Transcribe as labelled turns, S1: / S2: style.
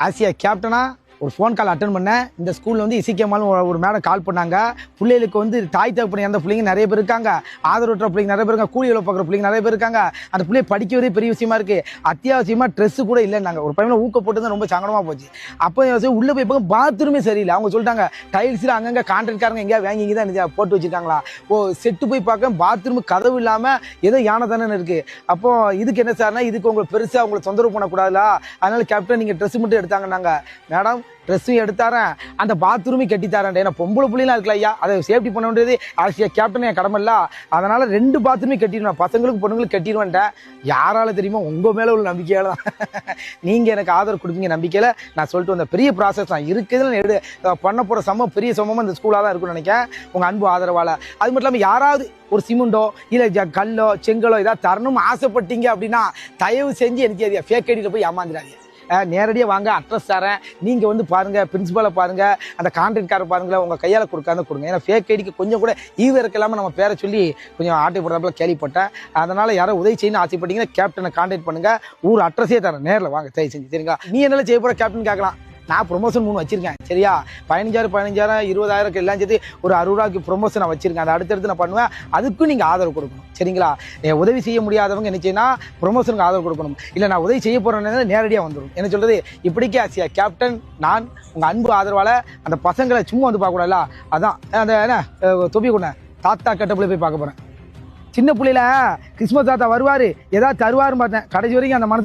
S1: Asia கேப்டனா ஒரு phone call attend பண்ணேன். இந்த ஸ்கூலில் வந்து இசிக்கமாலும் ஒரு ஒரு மேடம் கால் பண்ணாங்க. பிள்ளைகளுக்கு வந்து தாய் தகப்பன இறந்த பிள்ளைங்க நிறைய பேர் இருக்காங்க. ஆதரவற்ற பிள்ளைங்க நிறைய பேர் இருக்காங்க. கூலி வேலை பார்க்குற பிள்ளைங்க நிறைய பேர் இருக்காங்க. அந்த பிள்ளைய படிக்கிறதே பெரிய விஷயமா இருக்கு. அத்தியாவசியமாக ட்ரெஸ் கூட இல்லைன்னாங்க ஒரு பையனை ஊக்க போட்டு தான் ரொம்ப சங்கடமாக போச்சு. அப்போ உள்ளே போய் பார்க்க பாத்ரூமே சரியில்லை. அவங்க சொல்லிட்டாங்க டைல்ஸில் அங்கங்கே கான்ட்ராக்ட்காரங்க எங்கேயா வாங்கி தான் போட்டு வச்சுருக்காங்களா? ஓ செட்டு போய் பார்க்க பாத்ரூம் கதவு இல்லாமல் ஏதோ யானை தானே இருக்குது அப்போ இதுக்கு என்ன சார்னா இதுக்கு உங்களுக்கு பெருசாக உங்களை தொந்தரவு பண்ணக்கூடாதுல அதனால கேப்டன் நீங்கள் ட்ரெஸ் மட்டும் எடுத்தாங்கன்னாங்க. மேடம் ட்ரெஸ்ஸும் எடுத்தாரேன். அந்த பாத்ரூமையும் கட்டித்தாரேன். ஏன்னா பொம்பளை பிள்ளைலாம் இருக்கல ஐயா. அதை சேஃப்டி பண்ண வேண்டியது அரசியல் கேப்டன் என் கடமை இல்லை. அதனால் ரெண்டு பாத்ரூமே கட்டிடுவேன். பசங்களுக்கு பொண்ணுங்களுக்கு கட்டிடுவேன்ட்டேன். யாரால தெரியுமா உங்க மேலே உள்ள நம்பிக்கையால தான். நீங்கள் எனக்கு ஆதரவு கொடுப்பீங்க நம்பிக்கையில். நான் சொல்லிட்டு வந்த பெரிய ப்ராசஸ் தான். இருக்குதுன்னு எடு பண்ண போகிற சமம் பெரிய சமமாக இந்த ஸ்கூலாக தான் இருக்கும்னு நினைக்கிறேன். உங்கள் அன்பு ஆதரவால். அது மட்டும் இல்லாமல் யாராவது ஒரு சிமெண்டோ இல்லை ஜ கல்லோ செங்கலோ ஏதாவது தரணும்னு ஆசைப்பட்டீங்க அப்படின்னா தயவு செஞ்சு எனக்கு ஃபேக் ஐடியில் போய் ஏமாந்துடாதீங்க. நேரடியாக வாங்க அட்ரஸ் தரேன். நீங்கள் வந்து பாருங்கள் பிரின்சிபலை பாருங்கள் அந்த கான்ட்ராக்ட்காரர் பாருங்களேன் உங்கள் கையால் கொடுக்காத கொடுங்க. ஏன்னா ஃபேக் ஐடிக்கு கொஞ்சம் கூட ஈவ இல்லாமல் நம்ம பேரை சொல்லி கொஞ்சம் ஆட்டை போடுறப்பல கேள்விப்பட்டேன். அதனால் யாரோ உதவி செய்யணும்னு ஆசைப்பட்டீங்கன்னா கேப்டனை கான்டாக்ட் பண்ணுங்கள் ஊர் அட்ரஸே தரேன். நேரில் வாங்க தயவு செஞ்சு. சரிங்களா? நீ என்ன செய்ய போகிற கேப்டன் கேட்கலாம் நான் ப்ரொமோஷன் மூணு வச்சிருக்கேன். சரியா? பதினஞ்சாயிரம் பதினஞ்சாயிரம் இருபதாயிரம் எல்லாம் சேர்த்து ஒரு அறுபது ரூபாய்க்கு ப்ரொமோஷன் நான் வச்சிருக்கேன். அதை அடுத்தடுத்து நான் பண்ணுவேன். அதுக்கும் நீங்கள் ஆதரவு கொடுக்கணும். சரிங்களா? உதவி செய்ய முடியாதவங்க என்ன செய்யணும் ப்ரொமோஷனுக்கு ஆதரவு கொடுக்கணும். இல்லை நான் உதவி செய்ய போகிறேன்னு நேரடியாக வந்துடும் என்ன சொல்றது? இப்படிக்கே ஆசியா கேப்டன் நான் உங்கள் அன்பு ஆதரவால் அந்த பசங்களை சும்மா வந்து பார்க்கக்கூடாதுல அதான் அந்த என்ன தொப்பி கொண்ட தாத்தா கட்டப்பிள்ளை போய் பார்க்க போகிறேன் சின்ன பிள்ளையில கிறிஸ்மஸ் தாத்தா வருவார். ஏதாவது தருவாருன்னு பார்த்தேன். கடைசி வரைக்கும் அந்த மனசு